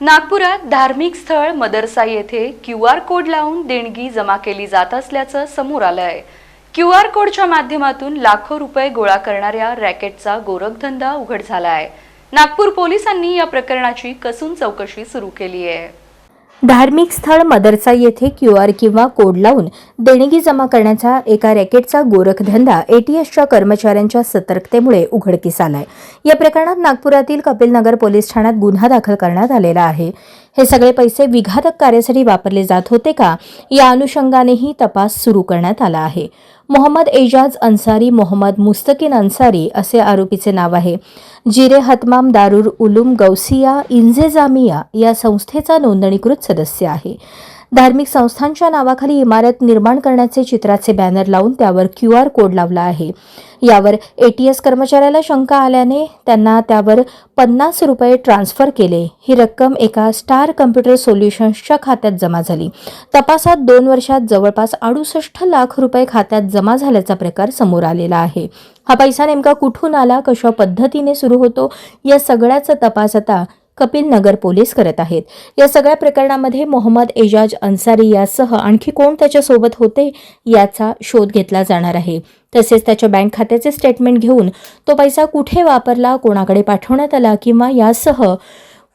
नागपुरात धार्मिक स्थळ मदरसा येथे क्यू आर कोड लावून देणगी जमा केली जात असल्याचं समोर आलं आहे क्यू आर कोडच्या माध्यमातून लाखो रुपये गोळा करणाऱ्या रॅकेटचा गोरखधंदा उघड झाला आहे नागपूर पोलिसांनी या प्रकरणाची कसून चौकशी सुरू केली आहे धार्मिक स्थळ मदरसा येथे क्यू आर किंवा कोड लावून देणगी जमा करण्याचा एका रॅकेटचा गोरखधंदा एटीएसच्या कर्मचाऱ्यांच्या सतर्कतेमुळे उघडकीस आलाय. या प्रकरणात नागपुरातील कपिलनगर पोलीस ठाण्यात गुन्हा दाखल करण्यात आलेला आहे. हे सगळे पैसे विघातक कार्यासाठी वापरले जात होते का? या अनुषंगानेही तपास सुरू करण्यात आला आहे. मोहम्मद एजाज अन्सारी मोहम्मद मुस्तकीन अन्सारी असे आरोपीचे नाव आहे. जिरे हतमाम दारुर उलूम गौसिया इंजेजामिया या संस्थेचा नोंदणीकृत सदस्य आहे. धार्मिक संस्थांच्या नावाखाली इमारत निर्माण करण्याचे चित्राचे बॅनर लावून त्यावर क्यू आर कोड लावला आहे. यावर एटीएस कर्मचाऱ्याला शंका आल्याने त्यांना त्यावर पन्नास रुपये ट्रान्स्फर केले. ही रक्कम एका स्टार कम्प्युटर सोल्युशन्सच्या खात्यात जमा झाली. तपासात दोन वर्षात जवळपास अडुसष्ट लाख रुपये खात्यात जमा झाल्याचा प्रकार समोर आलेला आहे. हा पैसा नेमका कुठून आला कशा पद्धतीने सुरू होतो या सगळ्याचा तपास आता कपिल नगर पोलीस करत आहेत. या सगळ्या प्रकरणामध्ये मोहम्मद एजाज अन्सारी यासह आणखी कोण त्याच्यासोबत होते याचा शोध घेतला जाणार आहे. तसेच त्याच्या बँक खात्याचे स्टेटमेंट घेऊन तो पैसा कुठे वापरला कोणाकडे पाठवण्यात आला किंवा यासह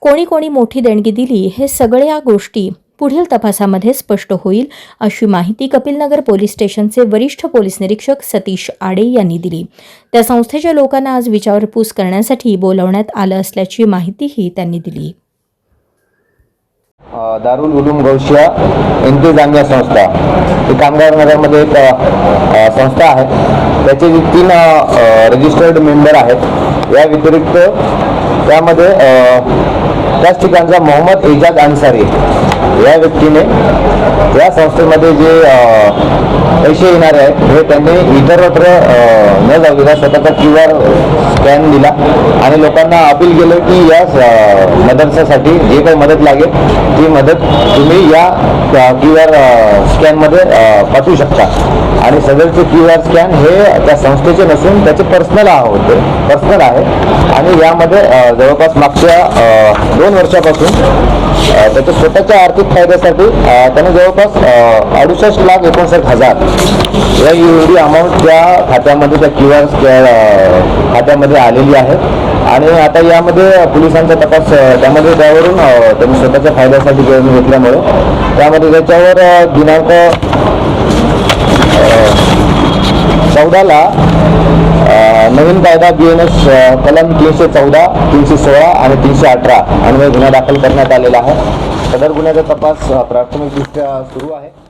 कोणी कोणी मोठी देणगी दिली हे सगळ्या गोष्टी पुढील तपासामध्ये स्पष्ट होईल अशी माहिती कपिलनगर पोलीस स्टेशनचे वरिष्ठ पोलीस निरीक्षक सतीश आडे यांनी दिली. त्या संस्थेच्या लोकांना आज विचारपूस करण्यासाठी बोलवण्यात आलं असल्याची माहितीही त्यांनी दिली. दारुल उलूम गौशिया इंतेजामिया संस्था. ही कामगार नगरमध्ये एक संस्था आहे. त्याचे जे तीन रजिस्टर्ड मेंबर आहेत. या व्यतिरिक्त त्यामध्ये त्याच ठिकाणचा मोहम्मद एजाज अन्सारी या व्यक्तीने या संस्थेमध्ये जे पैसे येणार आहेत हे त्यांनी इतरत्र न जाऊ स्वतःचा क्यू आर स्कॅन दिला आणि लोकांना अपील केलं की या मदरसासाठी जे काही मदत लागेल ती मदत तुम्ही या क्यू आर स्कॅनमध्ये पाठवू शकता. आणि सदरचे क्यू आर स्कॅन हे त्या संस्थेचे नसून त्याचे पर्सनल होते पर्सनल आहे. आणि यामध्ये जवळपास मागच्या दोन वर्षापासून त्याच्या स्वतःच्या आर्थिक फायद्यासाठी त्यांनी त्याने जवळपास अडुसष्ट लाख एकोणसाठ हजार या एवढी अमाऊंट त्या खात्यामध्ये त्या क्यू आर खात्यामध्ये आलेली आहे. आणि आता यामध्ये पोलिसांचा तपास त्यामध्ये त्यावरून त्यांनी स्वतःच्या फायद्यासाठी करून घेतल्यामुळे त्यामध्ये त्याच्यावर दिनांक चौदाला नवीन कायदा बी एन एस कलम तीनशे चौदा तीनशे सोळा आणि तीनशे अठरा अन्वये गुन्हा दाखल करण्यात आलेला आहे. सदर गुन्ह्याचा तपास प्राथमिकदृष्ट्या सुरू आहे.